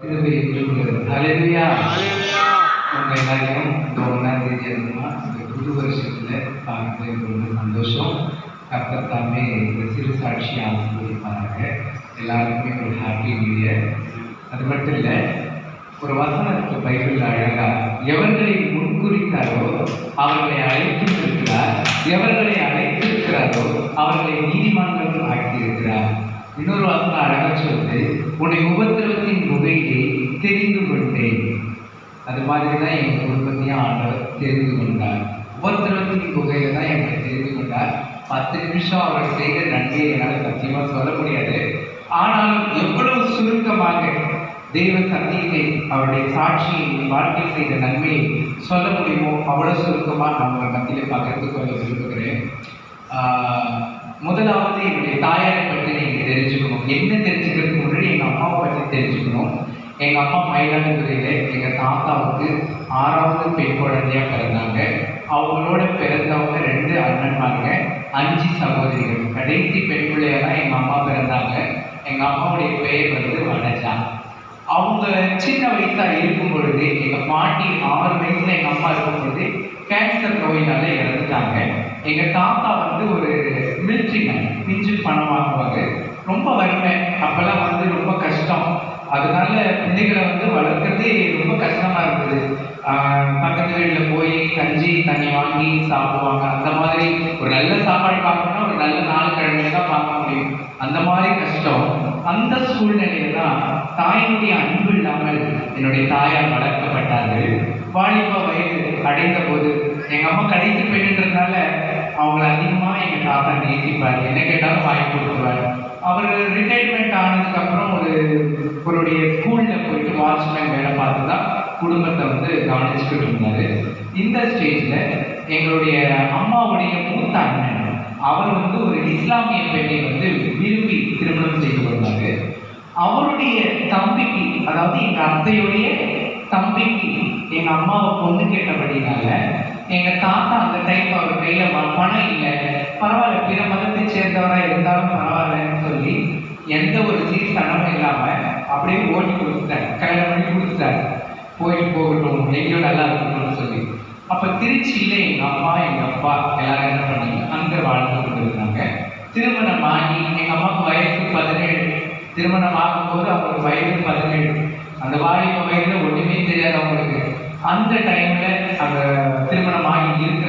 கிருபை ஏற்றுக்கொள்கிறது ஹalleluya. உங்க எல்லாரையும் இந்த ஒன்றாம் தேதி அதுமா இந்த புது வருஷத்துல பார்க்கறது ரொம்ப சந்தோஷம். கர்த்தர் தாமே இந்த சிறு சாட்சி ஆசீர்வதிப்பாங்க எல்லாருக்குமே ஒரு ஹாப்பி நியூ இயர் அது மட்டும் இல்லை ஒரு வசனம் இருக்கு பைபிள் அழகா எவர்களை முன்குறித்தாரோ அவர்களை அழைத்திருக்கிறார். எவர்களை அழைத்திருக்கிறாரோ அவர்களை ஆக்கியிருக்கிறார் இன்னொரு வசனம் அழகா சொல்லுது உன்னை உபத்திரவத்தின் முகையிலே தெரிந்து கொண்டேன். அது மாதிரி தான் எங்கள் குடும்பத்தையும் ஆண்டவர் தெரிந்து கொண்டார். உபத்திரவத்தின் புகையை தான் எனக்கு தெரிந்து கொண்டார். பத்து நிமிஷம் அவர் செய்த நன்மையை என்னால் சத்தியமாக சொல்ல முடியாது. ஆனாலும் எவ்வளவு சுருக்கமாக தெய்வ சத்தியத்தை அவருடைய சாட்சியை வாழ்க்கை செய்த நன்மையை சொல்ல முடியுமோ அவ்வளோ சுருக்கமாக நான் உங்கள் மத்தியில் பகிர்ந்து கொள்ள விரும்புகிறேன். முதலாவது என்னுடைய தாயாரை பற்றி நீங்கள் தெரிஞ்சுக்கணும். என்ன தெரிஞ்சுக்கிறதுக்கு முன்னாடி எங்கள் அம்மாவை பற்றி தெரிஞ்சுக்கணும். எங்கள் அம்மா மயிலாடுதுறையில் எங்கள் தாத்தாவுக்கு ஆறாவது பெண் குழந்தையாக பிறந்தாங்க. அவங்களோட பிறந்தவங்க ரெண்டு அண்ணன்மாருங்க அஞ்சு சகோதரிகள். கடைசி பெண் பிள்ளையாக தான் எங்கள் அம்மா பிறந்தாங்க. எங்கள் அம்மாவுடைய பெயர் வந்து வனஜா. அவங்க சின்ன வயசாக இருக்கும் பொழுது எங்கள் பாட்டி ஆறு வயசில் எங்கள் அம்மா இருக்கும் பொழுது கேன்சர் நோயினால இறந்துட்டாங்க. எங்கள் தாத்தா வந்து ஒரு பணம் வாங்குவாங்க ரொம்ப வறுமை அப்பெல்லாம் வந்து ரொம்ப கஷ்டம். அதனால பிள்ளைகளை வந்து வளர்க்கறதே ரொம்ப கஷ்டமா இருக்குது. ஆஹ் பக்கத்து வீட்டில் போய் கஞ்சி தண்ணி வாங்கி சாப்பிடுவாங்க. அந்த மாதிரி ஒரு நல்ல சாப்பாடு பார்க்கணும்னா ஒரு நல்ல நாள் கிழமையில தான் பார்க்க முடியும். அந்த மாதிரி கஷ்டம். அந்த சூழ்நிலையில தான் தாயினுடைய அன்பு இல்லாமல் என்னுடைய தாயார் வளர்க்கப்பட்டார்கள். வாலிப வயது அடைந்த போது எங்க அம்மா கடைசி பெண்ணுன்றதுனால அவங்கள அதிகமாக எங்கள் தாத்தா நேசிப்பார். என்ன கேட்டாலும் வாங்கி கொடுத்துருவார். அவர் ரிட்டையர்மெண்ட் ஆனதுக்கப்புறம் ஒரு அவருடைய ஸ்கூலில் போயிட்டு வாட்ச்மேன் வேலை பார்த்து தான் குடும்பத்தை வந்து கவனிச்சுக்கிட்டு இருந்தார். இந்த ஸ்டேஜில் எங்களுடைய அம்மாவுடைய மூத்த அண்ணன் அவர் வந்து ஒரு இஸ்லாமிய பெண்ணை வந்து விரும்பி திருமணம் செய்து கொண்டாரு. அவருடைய தம்பிக்கு அதாவது எங்கள் அத்தையுடைய தம்பிக்கு எங்கள் அம்மாவை பொண்ணு கேட்டபடி எங்க தாத்தா அந்த டைம் அவர் கையில பணம் இல்லை. பரவாயில்ல பிற மதத்தை சேர்ந்தவராக இருந்தாலும் பரவாயில்லன்னு சொல்லி எந்த ஒரு சீர்தனமும் இல்லாம அப்படியே ஓட்டி கொடுத்துட்டாரு. கல்யாணம் பண்ணி கொடுத்துட்டாரு. போயிட்டு போகட்டும் எங்கேயும் நல்லா இருக்கணும்னு சொல்லி. அப்ப திருச்சியில எங்க அம்மா எங்க அப்பா எல்லாரும் என்ன பண்ணாங்க? அங்க வாழ்ந்து கொண்டிருந்தாங்க. திருமணம் ஆகி எங்க அம்மாவுக்கு வயசு பதினேழு. திருமணம் ஆகும்போது அவங்களுக்கு வயது பதினேழு. அந்த வாலிப அந்த டைம்ல அந்த திருமணம் ஆகி இருக்கிற